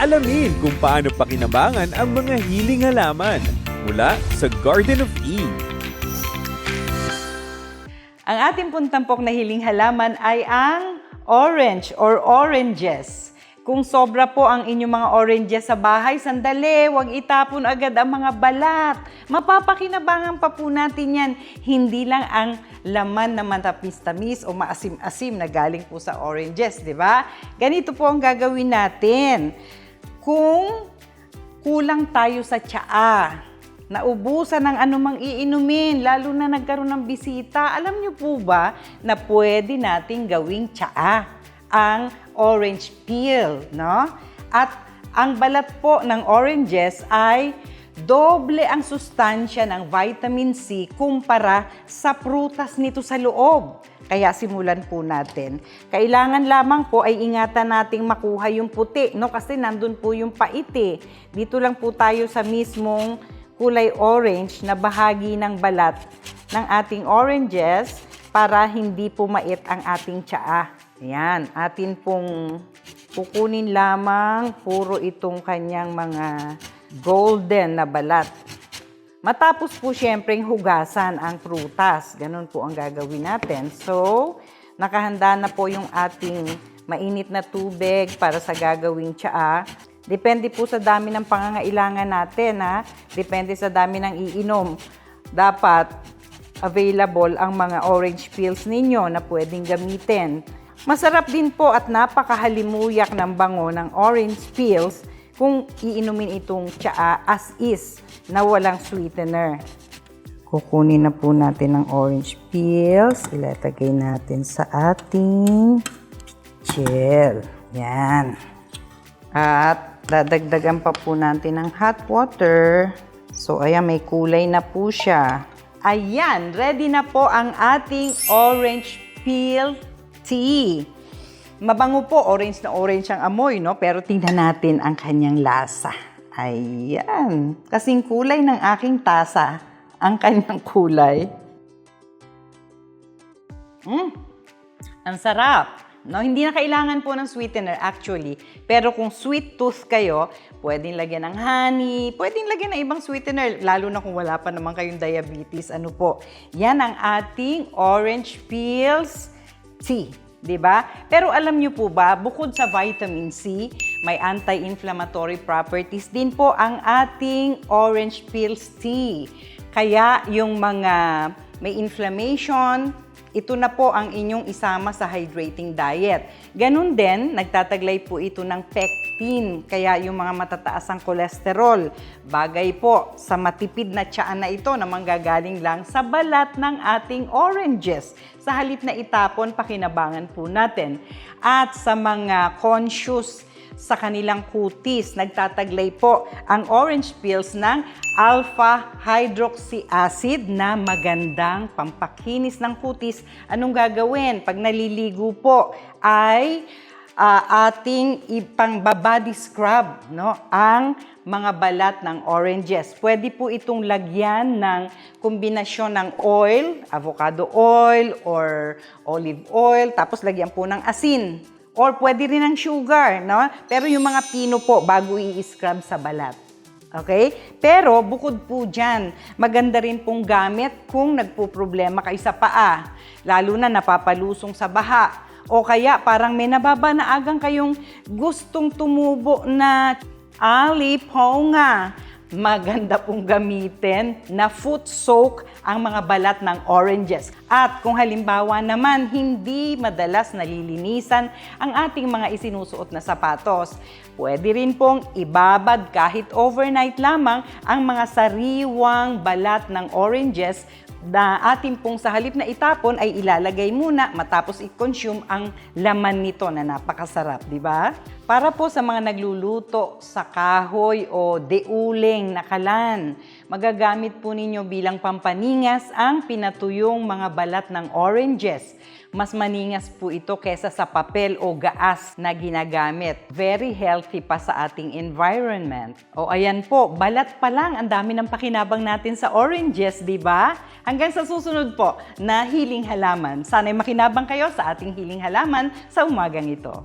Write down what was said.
Alamin kung paano pakinabangan ang mga hiling halaman mula sa Garden of Eve. Ang ating puntampok na hiling halaman ay ang orange or oranges. Kung sobra po ang inyong mga oranges sa bahay, sandali, huwag itapon agad ang mga balat. Mapapakinabangan pa po natin yan. Hindi lang ang laman na matamis-tamis o maasim-asim na galing po sa oranges, di ba? Ganito po ang gagawin natin. Kung kulang tayo sa tsaa, naubusan ng anumang iinumin, lalo na nagkaroon ng bisita, alam niyo po ba na pwede nating gawing tsaa ang orange peel, no? At ang balat po ng oranges ay doble ang sustansya ng vitamin C kumpara sa prutas nito sa loob. Kaya simulan po natin. Kailangan lamang po ay ingatan nating makuha yung puti, no? Kasi nandun po yung pait eh. Dito lang po tayo sa mismong kulay orange na bahagi ng balat ng ating oranges para hindi po mait ang ating tsaa. Ayan, atin pong kukunin lamang puro itong kanyang mga golden na balat. Matapos po siyempre hugasan ang prutas. Ganun po ang gagawin natin. So, nakahanda na po yung ating mainit na tubig para sa gagawing tsaa. Depende po sa dami ng pangangailangan natin, ha? Depende sa dami ng iinom. Dapat available ang mga orange peels ninyo na pwedeng gamitin. Masarap din po at napakahalimuyak ng bango ng orange peels kung iinumin itong tsaa as is na walang sweetener. Kukunin na po natin ang orange peels. Ilatagay natin sa ating gel. Yan. At dadagdagan pa po natin ng hot water. So, ayan, may kulay na po siya. Ayan, ready na po ang ating orange peel tea. Mabango po, orange na orange ang amoy, no? Pero tingnan natin ang kanyang lasa. Ayan. Kasing kulay ng aking tasa, ang kanyang kulay. Mm, ang sarap. No, hindi na kailangan po ng sweetener actually. Pero kung sweet tooth kayo, pwedeng lagyan ng honey, pwedeng lagyan ng ibang sweetener, lalo na kung wala pa naman kayong diabetes. Ano po? Yan ang ating orange peels tea. 'Di ba? Pero alam niyo po ba, bukod sa vitamin C, may anti-inflammatory properties din po ang ating orange peels tea. Kaya yung mga may inflammation, ito na po ang inyong isama sa hydrating diet. Ganun din, nagtataglay po ito ng pectin, kaya yung mga matataas ang kolesterol. Bagay po sa matipid na tiyaan na ito na manggagaling lang sa balat ng ating oranges. Sa halip na itapon, pakinabangan po natin. At sa mga conscious sa kanilang kutis. Nagtataglay po ang orange peels ng alpha hydroxy acid na magandang pampakinis ng kutis. Anong gagawin? Pag naliligo po ay ah, ating ipang body scrub no ang mga balat ng oranges. Pwede po itong lagyan ng kombinasyon ng oil, avocado oil or olive oil, tapos lagyan po ng asin. Or pwede rin ng sugar, no? Pero yung mga pino po, bago i-scrub sa balat. Okay? Pero bukod po dyan, maganda rin pong gamit kung nagpo-problema kayo sa paa. Lalo na napapalusong sa baha. O kaya parang may nababanaagang kayong gustong tumubo na aliponga maganda pong gamitin na foot soak ang mga balat ng oranges. At kung halimbawa naman hindi madalas nalilinisan ang ating mga isinusuot na sapatos, pwede rin pong ibabad kahit overnight lamang ang mga sariwang balat ng oranges na atin pong sa halip na itapon ay ilalagay muna matapos i-consume ang laman nito na napakasarap, di ba? Para po sa mga nagluluto sa kahoy o deuling na kalan, magagamit po ninyo bilang pampaningas ang pinatuyong mga balat ng oranges. Mas maningas po ito kesa sa papel o gaas na ginagamit. Very healthy pa sa ating environment. O ayan po, balat pa lang, ang dami ng pakinabang natin sa oranges, di ba? Hanggang sa susunod po na hiling halaman. Sana'y makinabang kayo sa ating hiling halaman sa umagang ito.